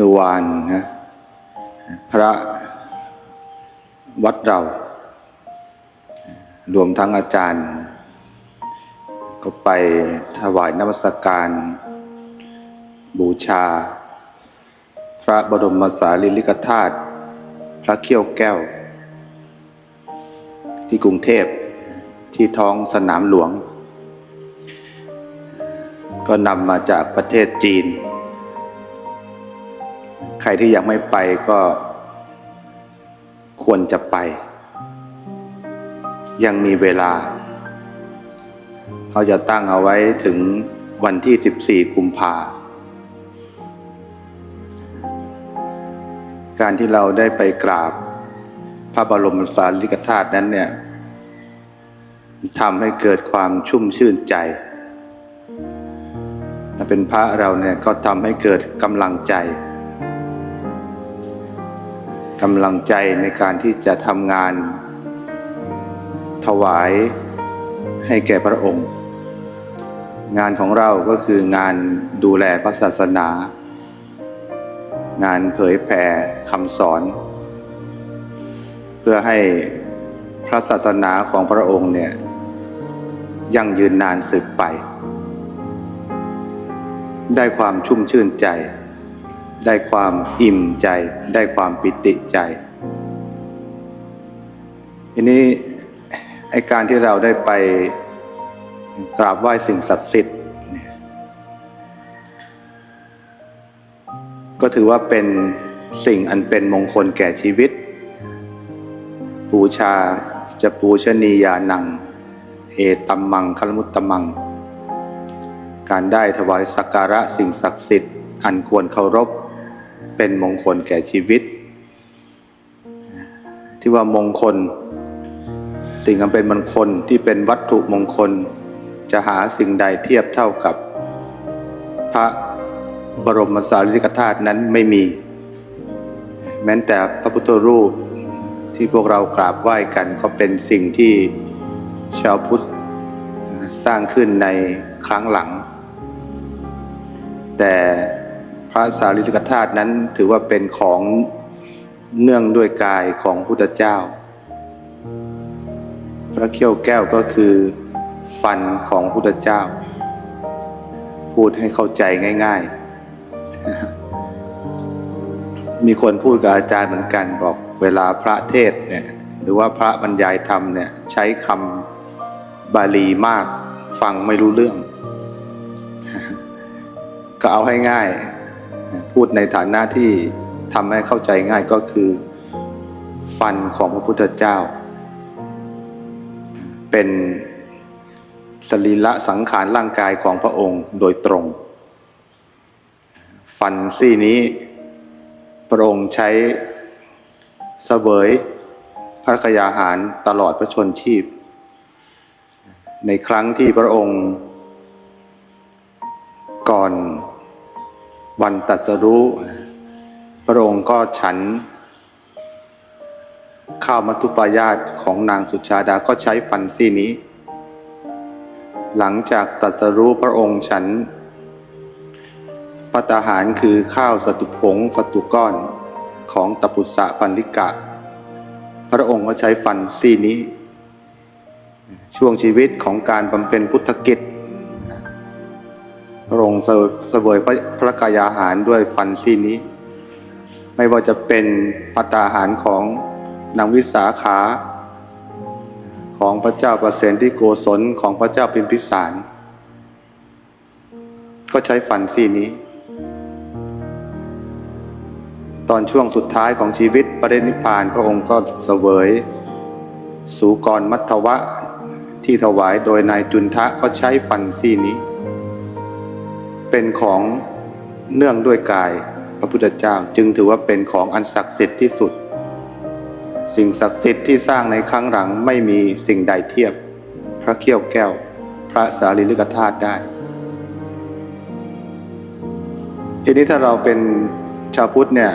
มื่อวานนะพระวัดเรา รวมทั้งอาจารย์ ก็ไปถวายนมัสการ บูชา พระบรมสารีริกธาตุพระเขี้ยวแก้ว ที่กรุงเทพที่ท้องสนามหลวง ก็นำมาจากประเทศจีน รที่ยังไม่ไปก็ควรจะไป ยังมีเวลา เขาจะตั้งเอาไว้ถึงวันที่ 14กุมภาการที่เราได้ไปกราบพระบรมสารีริกธาตุนั้นเนี่ยทำให้เกิดความชุ่มชื่นใจถ้าเป็นพระเราเนี่ยก็ทำให้เกิดกำลังใจ กำลังใจในการที่จะทำงาน ถวายให้แก่พระองค์ งานของเราก็คืองานดูแลพระศาสนา งานเผยแผ่คำสอน เพื่อให้พระศาสนาของพระองค์เนี่ยยั่งยืนนานสืบไป ได้ความชุ่มชื่นใจ ได้ความอิ่มใจ ได้ความปิติใจ ทีนี้ไอการที่เราได้ไปกราบไหว้สิ่งศักดิ์สิทธิ์เนี่ยก็ถือว่าเป็นสิ่งอันเป็นมงคลแก่ชีวิต ปูชาจะปูชนียานัง เอตัมมังคลมุตตมัง การได้ถวายสักการะสิ่งศักดิ์สิทธิ์อันควรเคารพ เป็นมงคลแก่ชีวิต ที่ว่ามงคล สิ่งอันเป็นมงคลที่เป็นวัตถุมงคล จะหาสิ่งใดเทียบเท่ากับ พระบรมสารีริกธาตุนั้นไม่มี แม้แต่พระพุทธรูปที่พวกเรากราบไหว้กันก็เป็นสิ่งที่ชาวพุทธสร้างขึ้นในครั้งหลัง แต่ ระสารีริกธาตุนั้นถือว่าเป็นของเนื่องด้วยกายของพุทธเจ้า พระเขี้ยวแก้วก็คือ ฟันของพุทธเจ้า พูดให้เข้าใจง่าย ๆ มีคนพูดกับอาจารย์เหมือนกันบอกเวลาพระเทศเนี่ยหรือว่าพระบรรยายธรรมเนี่ยใช้คำบาลีมาก ฟังไม่รู้เรื่อง ก็เอาให้ง่าย พูดในฐานะที่ทำให้เข้าใจง่ายก็คือ ฟันของพระพุทธเจ้า เป็นสรีระสังขารร่างกายของพระองค์โดยตรง ฟันซี่นี้พระองค์ใช้เสวยพระกยาหารตลอดพระชนชีพ ในครั้งที่พระองค์ก่อน วันตรัสรู้พระองค์ก็ฉัน ข้าวมัทุปายาตของนางสุชาดาก็ใช้ฟันซี่นี้ หลังจากตรัสรู้พระองค์ฉันปัตาหารคือข้าวสตุผงสตุก้อนของตปุสะปันลิกะ พระองค์ก็ใช้ฟันซี่นี้ ช่วงชีวิตของการบำเพ็ญพุทธกิจ พระองค์เสวยพระกายอาหารด้วยฟันซี่นี้ ไม่ว่าจะเป็นพัตตาหารของนางวิสาขา ของพระเจ้าประเสนที่โกศลของพระเจ้าพิมพิสาร ก็ใช้ฟันซี่นี้ ตอนช่วงสุดท้ายของชีวิตประเด็นนิพพานพระองค์ก็เสวยสูกรมัทวะที่ถวายโดยนายจุนทะก็ใช้ฟันซี่นี้ เป็นของเนื่องด้วยกายพระพุทธเจ้าจึงถือว่าเป็นของอันศักดิ์สิทธิ์ที่สุด สิ่งศักดิ์สิทธิ์ที่สร้างในครั้งหลังไม่มีสิ่งใดเทียบ พระเขี้ยวแก้ว พระสารีริกธาตุได้ ทีนี้ถ้าเราเป็นชาวพุทธเนี่ย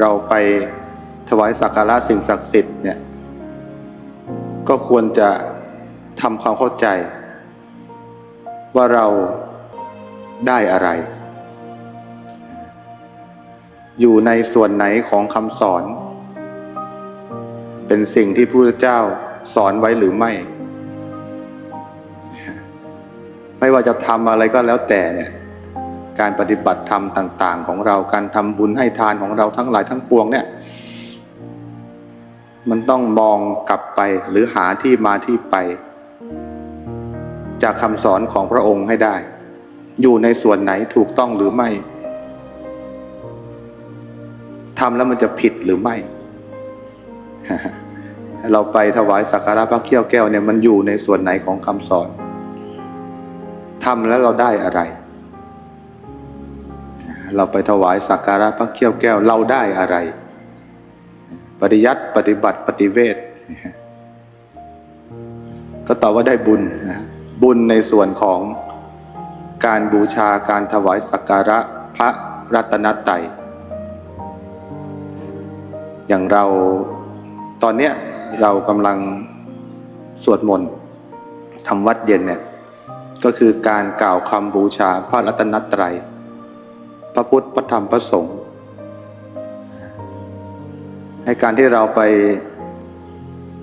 เราไปถวายสักการะสิ่งศักดิ์สิทธิ์เนี่ยก็ควรจะทำความเข้าใจ ว่าเรา ได้อะไร อยู่ในส่วนไหนของคำสอน เป็นสิ่งที่พระพุทธเจ้าสอนไว้หรือไม่ ไม่ว่าจะทำอะไรก็แล้วแต่เนี่ย การปฏิบัติธรรมต่าง ๆ ของเราการทำบุญให้ทานของเราทั้งหลายทั้งปวงเนี่ย มันต้องมองกลับไปหรือหาที่มาที่ไป จากคำสอนของพระองค์ให้ได้ อยู่ในส่วนไหนถูกต้องหรือไม่ทำแล้วมันจะผิดหรือไม่ เราไปถวายสักการะพระเขี้ยวแก้วเนี่ยมันอยู่ในส่วนไหนของคำสอนทำแล้วเราได้อะไร เราไปถวายสักการะพระเขี้ยวแก้วเราได้อะไร ปริยัติปฏิบัติปฏิเวทก็ตอบว่าได้บุญนะบุญในส่วนของ การบูชาการถวายสักการะพระรัตนตรัย อย่างเราตอนเนี้ยเรากำลังสวดมนต์ทำวัดเย็นเนี่ยก็คือการกล่าวคำบูชาพระรัตนตรัย พระพุทธพระธรรมพระสงฆ์ให้การที่เราไป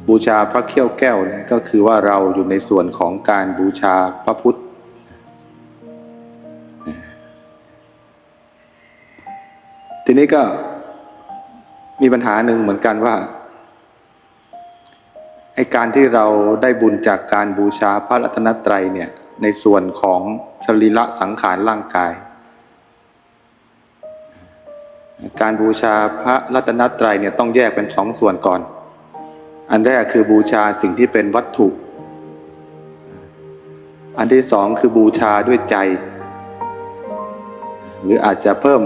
บูชาพระเขี้ยวแก้วเนี่ยก็คือว่าเราอยู่ในส่วนของการบูชาพระพุทธ ทีนี้ก็มีปัญหาหนึ่งเหมือนกันว่าไอการที่เราได้บุญจากการบูชาพระรัตนตรัยเนี่ย ในส่วนของสรีระสังขารร่างกาย การบูชาพระรัตนตรัยเนี่ยต้องแยกเป็นสองส่วนก่อน อันแรกคือบูชาสิ่งที่เป็นวัตถุ อันที่สองคือบูชาด้วยใจ หรืออาจจะเพิ่ม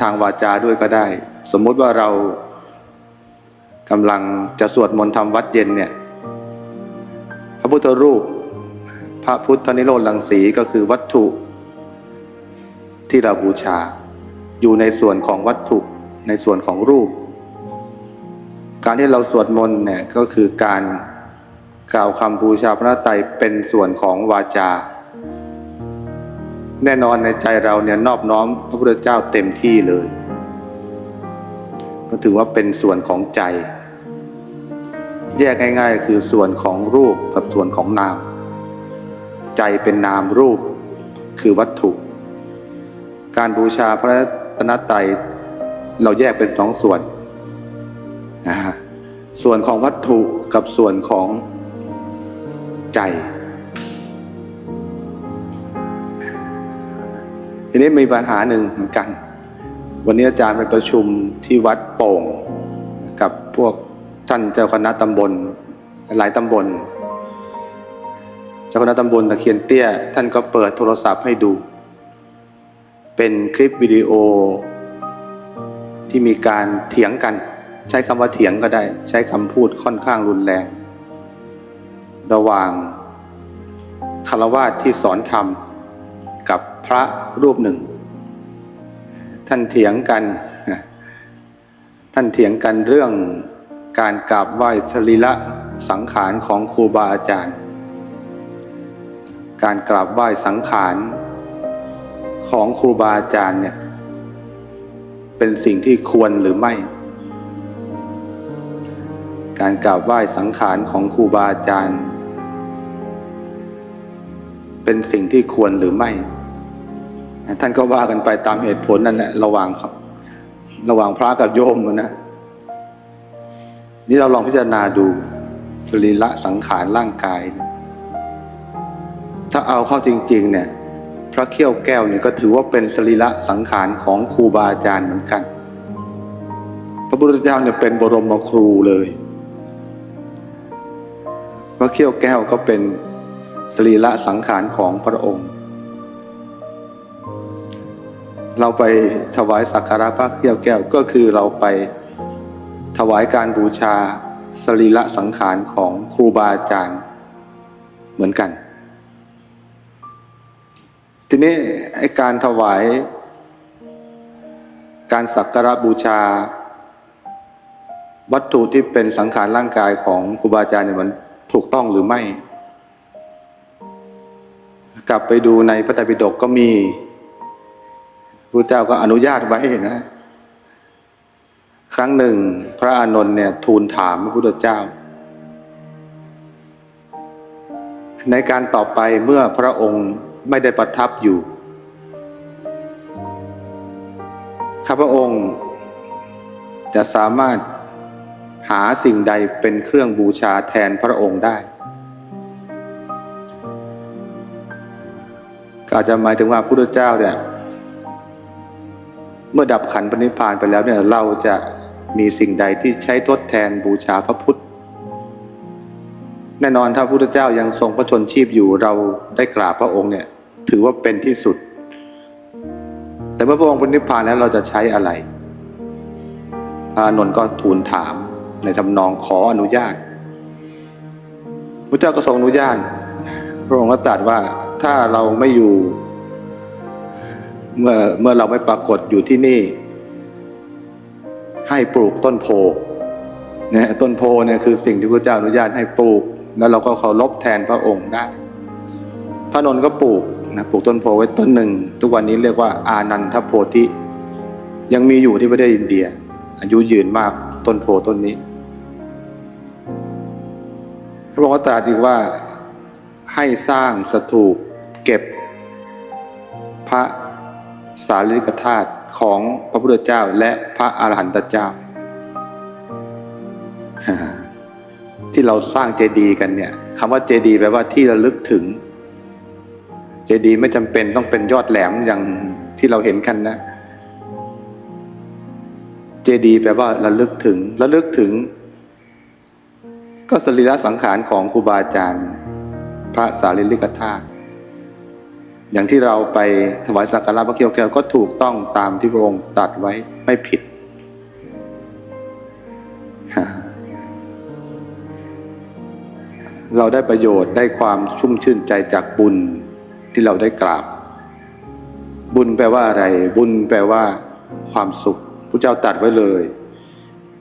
ทางวาจาด้วยก็ได้ สมมุติว่าเรากำลังจะสวดมนต์ทำวัดเย็นเนี่ย พระพุทธรูป พระพุทธนิโรธลังสีก็คือวัตถุ ที่เราบูชา อยู่ในส่วนของวัตถุในส่วนของรูป การที่เราสวดมนต์เนี่ยก็คือการกล่าวคำบูชาพระไตรเป็นส่วนของวาจา แน่นอนในใจเราเนี่ยนอบน้อมพระพุทธเจ้าเต็มที่เลย ก็ถือว่าเป็นส่วนของใจ แยกง่ายๆ คือส่วนของรูปกับส่วนของนาม ใจเป็นนามรูปคือวัตถุ การบูชาพระตนตรัยเราแยกเป็นสองส่วนนะฮะส่วนของวัตถุกับส่วนของใจ ทีนี้มีปัญหาหนึ่งเหมือนกัน วันนี้อาจารย์ไปประชุมที่วัดโป่ง กับพวกท่านเจ้าคณะตำบลหลายตำบล เจ้าคณะตำบลตะเคียนเตี้ย ท่านก็เปิดโทรศัพท์ให้ดู เป็นคลิปวิดีโอที่มีการเถียงกัน ใช้คำว่าเถียงก็ได้ ใช้คำพูดค่อนข้างรุนแรง ระหว่างคารวาสที่สอนธรรม พระรูปหนึ่ง ท่านเถียงกันท่านเถียงกันเรื่องการกราบไหว้สรีระสังขารของครูบาอาจารย์ การกราบไหว้สังขารของครูบาอาจารย์เนี่ยเป็นสิ่งที่ควรหรือไม่ การกราบไหว้สังขารของครูบาอาจารย์ เป็นสิ่งที่ควรหรือไม่ ท่านก็ว่ากันไปตามเหตุผลนั่นแหละระหว่างครับระหว่างพระกับโยมนะนี่เราลองพิจารณาดูสรีระสังขารร่างกายเนี่ยถ้าเอาเข้าจริง ๆ เนี่ย พระเขี้ยวแก้วเนี่ยก็ถือว่าเป็นสรีระสังขารของครูบาอาจารย์เหมือนกัน พระพุทธเจ้าเนี่ยเป็นบรมครูเลย พระเขี้ยวแก้วก็เป็นสรีระสังขารของพระองค์ เราไปถวายสักการะพระเขี้ยวแก้วก็คือเราไปถวายการบูชาสรีระสังขารของครูบาอาจารย์เหมือนกัน ทีนี้ไอการถวาย การสักการะบูชา วัตถุที่เป็นสังขารร่างกายของครูบาอาจารย์เนี่ยมันถูกต้องหรือไม่ กลับไปดูในพระไตรปิฎกก็มี พระเจ้าก็อนุญาตไว้นะ ครั้งหนึ่ง พระอานนท์เนี่ยทูลถามพระพุทธเจ้า ในการต่อไปเมื่อพระองค์ไม่ได้ประทับอยู่ข้าพระองค์จะสามารถหาสิ่งใดเป็นเครื่องบูชาแทนพระองค์ได้ ก็อาจจะหมายถึงว่าพระพุทธเจ้าเนี่ย เมื่อดับขันปณิพานไปแล้วเนี่ยเราจะมีสิ่งใดที่ใช้ทดแทนบูชาพระพุทธ แน่นอนถ้าพระพุทธเจ้ายังทรงพระชนชีพอยู่เราได้กราบพระองค์เนี่ย ถือว่าเป็นที่สุด แต่เมื่อพระองค์ปณิพานแล้วเราจะใช้อะไรพระอานนท์ก็ทูลถามในทำนองขออนุญาตพระเจ้าก็ทรงอนุญาตพระองค์ก็ตรัสว่าถ้าเราไม่อยู่ เมื่อเมื่อเราไม่ปรากฏอยู่ที่นี่ ให้ปลูกต้นโพนี่ยต้นโพเนี่ยคือสิ่งที่พระเจ้าอนุญาตให้ปลูก แล้วเราก็เคารพแทนพระองค์ได้พระนนท์ก็ปลูกนะปลูกต้นโพไว้ต้นหนึ่ง ทุกวันนี้เรียกว่าอานันทโพธิ ยังมีอยู่ที่ประเทศอินเดีย อายุยืนมากต้นโพต้นนี้พระองค์ตรัสอีกว่าให้สร้างสถูปเก็บพระารีริกธาตุของพระพุทธเจ้าและพระอาหารหันตเจ้า ที่เราสร้างเจดีย์กันเนี่ยคำว่าเจดีย์แปลว่าที่ระลึกถึง เจดีย์ไม่จำเป็นต้องเป็นยอดแหลมอย่างที่เราเห็นกันนะ เจดีย์แปลว่าระลึกถึง ระลึกถึง ก็สรีระสังขารของครูบาอาจารย์ พระสารีริกธาตุ อย่างที่เราไปถวายสักการะพระเกียวแก้วก็ถูกต้องตามที่พระองค์ตัดไว้ไม่ผิด เราได้ประโยชน์ได้ความชุ่มชื่นใจจากบุญที่เราได้กราบ บุญแปลว่าอะไร บุญแปลว่า ความสุขพระเจ้าตัดไว้เลย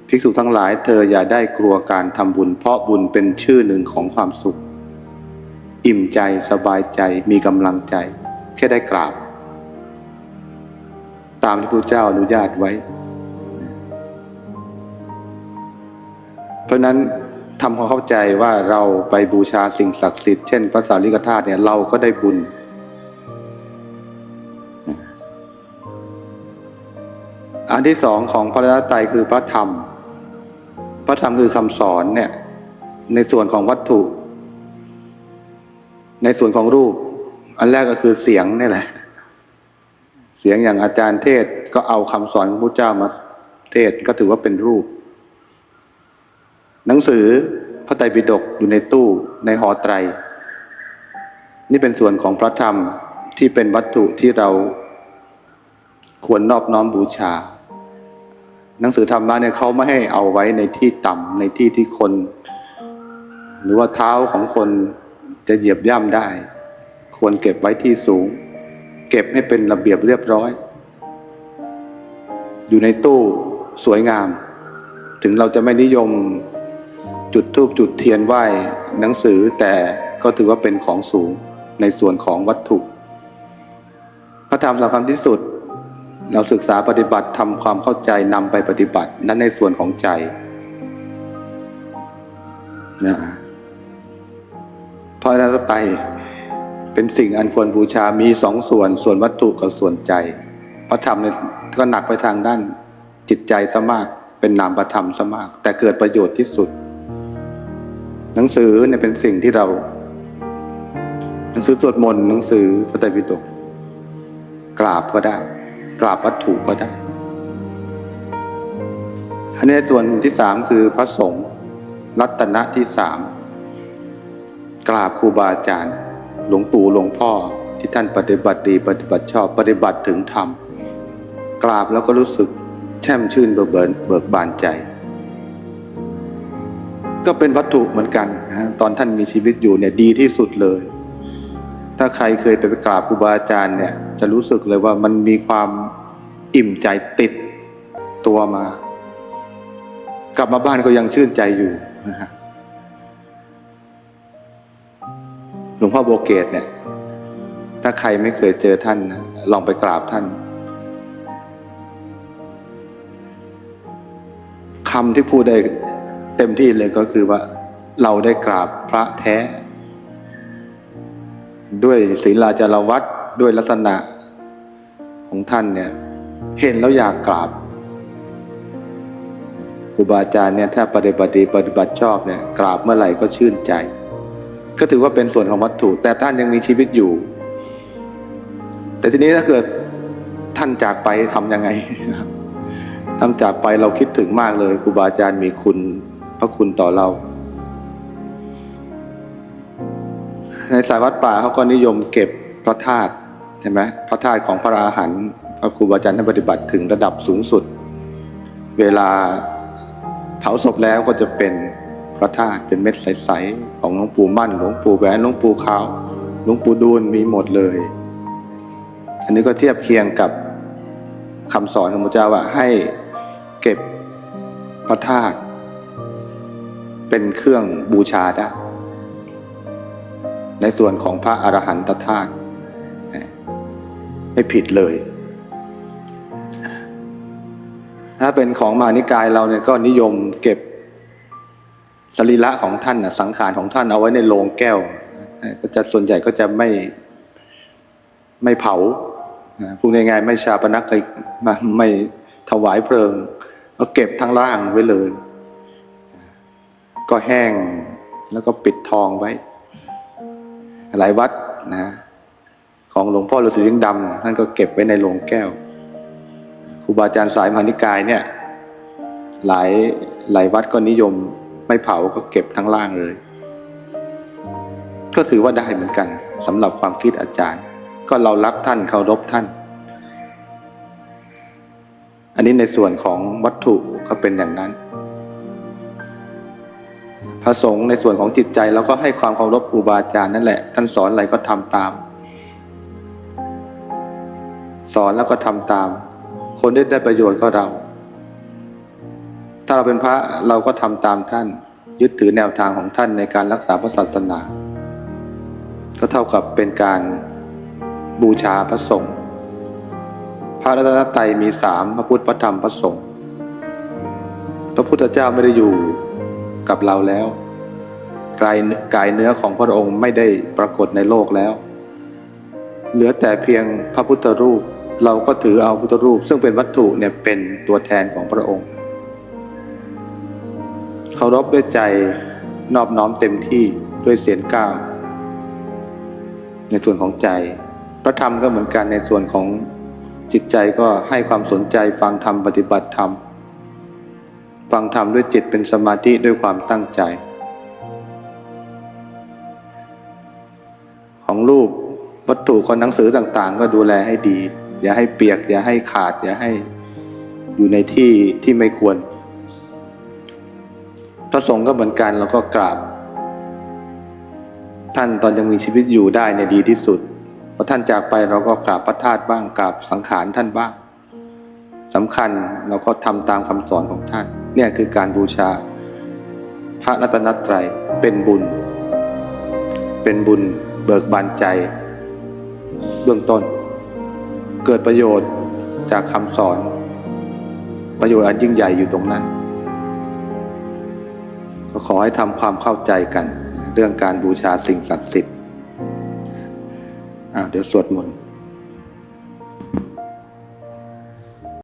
ภิกษุทั้งหลายเธออย่าได้กลัวการทำบุญ เพราะบุญเป็นชื่อหนึ่งของความสุข อิ่มใจสบายใจมีกำลังใจ แค่ได้กราบ ตามที่พระเจ้าอนุญาตไว้ เพราะนั้นทำความเข้าใจว่าเราไปบูชาสิ่งศักดิ์สิทธิ์เช่นพระสารีริกธาตุเนี่ยเราก็ได้บุญ อันที่สองของพระรัตนตรคือพระธรรม พระธรรมคือคำสอนเนี่ยในส่วนของวัตถุ ในส่วนของรูป อันแรกก็คือเสียงนี่แหละ เสียงอย่างอาจารย์เทศก็เอาคำสอนของพระเจ้ามาเทศก็ถือว่าเป็นรูป หนังสือพระไตรปิฎกอยู่ในตู้ในหอไตร นี่เป็นส่วนของพระธรรมที่เป็นวัตถุที่เราควรนอบน้อมบูชา หนังสือธรรมะเนี่ยเขาไม่ให้เอาไว้ในที่ต่ำในที่ที่คน หรือว่าเท้าของคนจะเหยียบย่ำได้ ควรเก็บไว้ที่สูง เก็บให้เป็นระเบียบเรียบร้อย อยู่ในตู้สวยงาม ถึงเราจะไม่นิยมจุดทูบจุดเทียนไหว้หนังสือแต่ก็ถือว่าเป็นของสูงในส่วนของวัตถุ พระธรรมสำคัญที่สุด เราศึกษาปฏิบัติทำความเข้าใจนำไปปฏิบัตินั้นในส่วนของใจนะเพราะนั้นไต เป็นสิ่งอันควรบูชามีสองส่วน ส่วนวัตถุกับส่วนใจ พระธรรมเนี่ยก็หนักไปทางด้านจิตใจซะมาก เป็นนามประธรรมซะมาก แต่เกิดประโยชน์ที่สุด หนังสือเนี่ยเป็นสิ่งที่เรา หนังสือสวดมนต์หนังสือพระไตรปิฎกกราบก็ได้ กราบวัตถุก็ได้ อันนี้ส่วนที่สามคือพระสงฆ์รัตนะที่สามกราบครูบาอาจารย์ หลวงปู่หลวงพ่อที่ท่านปฏิบัติดีปฏิบัติชอบปฏิบัติถึงธรรมกราบแล้วก็รู้สึกแช่มชื่นเบิกเบินเบิกบานใจ ก็เป็นวัตถุเหมือนกันนะตอนท่านมีชีวิตอยู่เนี่ยดีที่สุดเลย ถ้าใครเคยไปกราบครูบาอาจารย์เนี่ยจะรู้สึกเลยว่ามันมีความอิ่มใจติดตัวมา กลับมาบ้านก็ยังชื่นใจอยู่นะฮะ หลวงพ่อโบเกตเนี่ย ถ้าใครไม่เคยเจอท่านนะลองไปกราบท่านคำที่พูดได้เต็มที่เลยก็คือว่า เราได้กราบพระแท้ ด้วยศีลาจารวัตด้วยลักษณะของท่านเนี่ย เห็นแล้วอยากกราบครูบาอาจารย์เนี่ยถ้าปฏิบัติปฏิบัติชอบเนี่ยกราบเมื่อไหร่ก็ชื่นใจ ก็ถือว่าเป็นส่วนของวัตถุ แต่ท่านยังมีชีวิตอยู่ แต่ทีนี้ถ้าเกิดท่านจากไปทำยังไงท่านจากไปเราคิดถึงมากเลยครูบาอาจารย์มีคุณพระคุณต่อเรา ในสายวัดป่าเขาก็นิยมเก็บพระธาตุใช่ไหมพระธาตุของพระอาหารพระครูบาอาจารย์ท่านปฏิบัติถึงระดับสูงสุด เวลาเผาศพแล้วก็จะเป็น พระธาตุเป็นเม็ดใสๆของหลวงปู่มั่นหลวงปู่แหวนหลวงปู่ขาวหลวงปู่ดูลมีหมดเลย อันนี้ก็เทียบเคียงกับคำสอนของพระเจ้าว่าให้เก็บพระธาตุเป็นเครื่องบูชาได้ในส่วนของพระอรหันตธาตุไม่ผิดเลย ถ้าเป็นของมานิกายเราเนี่ยก็นิยมเก็บ สรีระของท่านนะสังขารของท่านเอาไว้ในโลงแก้วก็จะส่วนใหญ่ก็จะไม่ไม่เผาพูดง่ายๆไม่ชาปนักกิจมาไม่ถวายเพลิงก็เก็บทั้งร่างไว้เลย ก็แห้งแล้วก็ปิดทองไว้ หลายวัดนะของหลวงพ่อฤาษีลิงดำท่านก็เก็บไว้ในโลงแก้วครูบาอาจารย์สายมหานิกายเนี่ย หลายหลายวัดก็นิยม ไม่เผาก็เก็บทั้งล่างเลย ก็ถือว่าได้เหมือนกันสำหรับความคิดอาจารย์ ก็เรารักท่านเคารพท่าน อันนี้ในส่วนของวัตถุก็เป็นอย่างนั้นพระสงฆ์ในส่วนของจิตใจเราก็ให้ความเคารพครูบาอาจารย์นั่นแหละ ท่านสอนอะไรก็ทำตาม สอนแล้วก็ทำตาม คนที่ได้ประโยชน์ก็เรา ถ้าเราเป็นพระเราก็ทำตามท่าน ยึดถือแนวทางของท่านในการรักษาพระศาสนา ก็เท่ากับเป็นการบูชาพระสงฆ์พระรัตนตรัยมีสามพระพุทธพระธรรมพระสงฆ์พระพุทธเจ้าไม่ได้อยู่กับเราแล้วกายกายเนื้อของพระองค์ไม่ได้ปรากฏในโลกแล้ว เหลือแต่เพียงพระพุทธรูป เราก็ถือเอาพุทธรูป ซึ่งเป็นวัตถุเนี่ยเป็นตัวแทนของพระองค์ เคารพด้วยใจนอบน้อมเต็มที่ด้วยเสียงก้าวในส่วนของใจ พระธรรมก็เหมือนกันในส่วนของจิตใจก็ให้ความสนใจฟังธรรมปฏิบัติธรรม ฟังธรรมด้วยจิตเป็นสมาธิด้วยความตั้งใจ ของรูปวัตถุคนหนังสือต่างๆ ก็ดูแลให้ดี อย่าให้เปียก อย่าให้ขาด อย่าให้อยู่ในที่ที่ไม่ควร พระสงฆ์ก็เหมือนกันเราก็กราบ ท่านตอนยังมีชีวิตอยู่ได้ในยดีที่สุดพอท่านจากไปเราก็กราบพระธาตุบ้างกราบสังขารท่านบ้างสำคัญเราก็ทำตามคำสอนของท่าน เนี่ยคือการบูชา พระรัตนตรัยเป็นบุญ เป็นบุญเบิกบานใจ เบื้องต้น เกิดประโยชน์จากคำสอน ประโยชน์อันยิ่งใหญ่อยู่ตรงนั้น ก็ขอให้ทำความเข้าใจกัน เรื่องการบูชาสิ่งศักดิ์สิทธิ์อ่าเดี๋ยวสวดมนต์